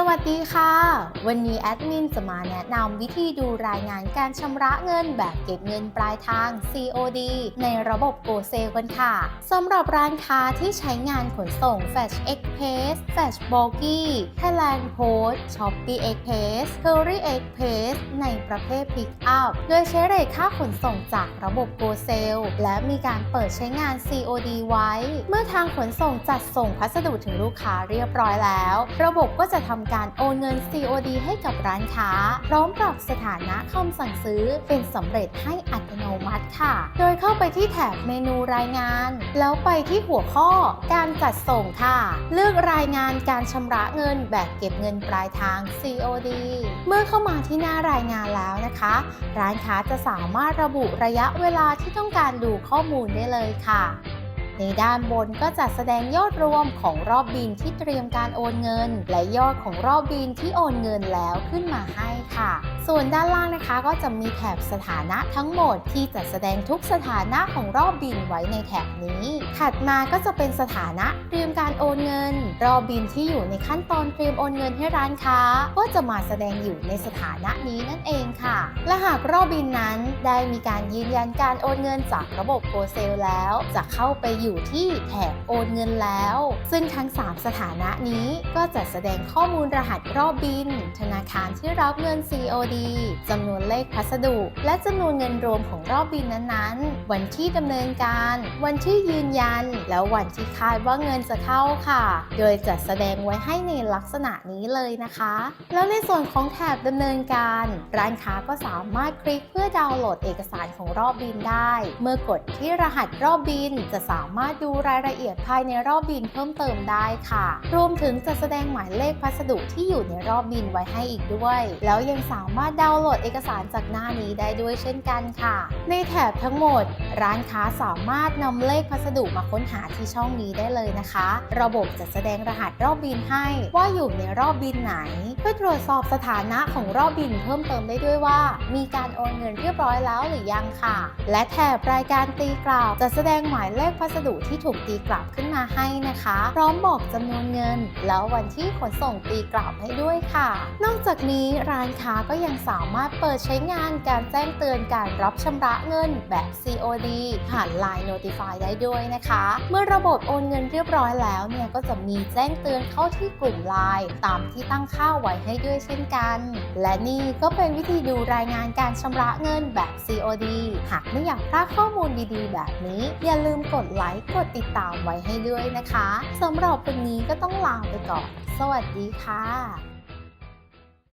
สวัสดีค่ะ วันนี้แอดมินจะมาแนะนำวิธีดูรายงานการชำระเงินแบบเก็บเงินปลายทาง COD ในระบบ Go s a l e กันค่ะสำหรับร้านค้าที่ใช้งานขนส่ง Fetch Express Fetch b o g i Thailand Post Shopee Express Curry Express ในประเภท Pick Up โดยใช้เรทค่าขนส่งจากระบบ Go s a l e และมีการเปิดใช้งาน COD ไว้ เมื่อทางขนส่งจัดส่งพัสดุถึงลูกค้าเรียบร้อยแล้ว ระบบก็จะทำการโอนเงิน COD ให้กับร้านค้า พร้อมปรับสถานะคำสั่งซื้อเป็นสำเร็จให้อัตโนมัติค่ะ โดยเข้าไปที่แถบเมนูรายงาน แล้วไปที่หัวข้อการจัดส่งค่ะ เลือกรายงานการชำระเงินแบบเก็บเงินปลายทาง COD เมื่อเข้ามาที่หน้ารายงานแล้วนะคะ ร้านค้าจะสามารถระบุระยะเวลาที่ต้องการดูข้อมูลได้เลยค่ะ ในด้านบนก็จะแสดงยอดรวมของรอบบินที่เตรียมการโอนเงิน และยอดของรอบบินที่โอนเงินแล้วขึ้นมาให้ค่ะ ส่วนด้านล่างนะคะก็จะมีแถบสถานะทั้งหมดที่จะแสดงทุกสถานะของรอบบินไว้ในแถบนี้ ถัดมาก็จะเป็นสถานะเตรียมการโอนเงิน รอบบินที่อยู่ในขั้นตอนเตรียมโอนเงินให้ร้านค้า ก็จะมาแสดงอยู่ในสถานะนี้นั่นเองค่ะ และหากรอบบินนั้นได้มีการยืนยันการโอนเงินจากระบบโกเซลแล้ว จะเข้าไปอยู่ที่แถบโอนเงินแล้ว ซึ่งทั้ง 3 สถานะนี้ก็จะแสดงข้อมูลรหัสรอบบิน ธนาคารที่รับเงิน COD จำนวนเลขพัสดุ และจำนวนเงินรวมของรอบบินนั้นๆ วันที่ดำเนินการ วันที่ยืนยัน แล้ววันที่คาดว่าเงินจะเข้าค่ะ โดยจะแสดงไว้ให้ในลักษณะนี้เลยนะคะ แล้วในส่วนของแถบดำเนินการ ร้านค้าก็สามารถคลิกเพื่อดาวน์โหลดเอกสารของรอบบินได้ เมื่อกดที่รหัสรอบบินจะสามารถดูรายละเอียดภายในรอบบินเพิ่มเติมได้ค่ะ รวมถึงจะแสดงหมายเลขพัสดุที่อยู่ในรอบบินไว้ให้อีกด้วย แล้วยังสามารถารถดาวน์โหลดเอกสารจากหน้านี้ได้ด้วยเช่นกันค่ะ ในแถบทั้งหมด ร้านค้าสามารถนำเลขพัสดุมาค้นหาที่ช่องนี้ได้เลยนะคะ ระบบจะแสดงรหัสรอบบินให้ว่าอยู่ในรอบบินไหน เพื่อตรวจสอบสถานะของรอบบินเพิ่มเติมได้ด้วยว่า มีการโอนเงินเรียบร้อยแล้วหรือยังค่ะ และแถบรายการตีกลับจะแสดงหมายเลขพัสดุที่ถูกตีกลับขึ้นมาให้นะคะ พร้อมบอกจำนวนเงิน แล้ววันที่ขนส่งตีกลับให้ด้วยค่ะ นอกจากนี้ร้านค้าก็ยังสามารถเปิดใช้งานการแจ้งเตือนการรับชำระเงินแบบ COD ผ่าน Line Notify ได้ด้วยนะคะ เมื่อระบบโอนเงินเรียบร้อยแล้วเนี่ยก็จะมีแจ้งเตือนเข้าที่กลุ่ม Line ตามที่ตั้งค่าไว้ให้ด้วยเช่นกัน และนี่ก็เป็นวิธีดูรายงานการชำระเงินแบบ COD หากไม่อยากพลาดข้อมูลดีๆ แบบนี้ อย่าลืมกดไลค์กดติดตามไว้ให้ด้วยนะคะสำหรับวันนี้ก็ต้องลาไปก่อน สวัสดีค่ะ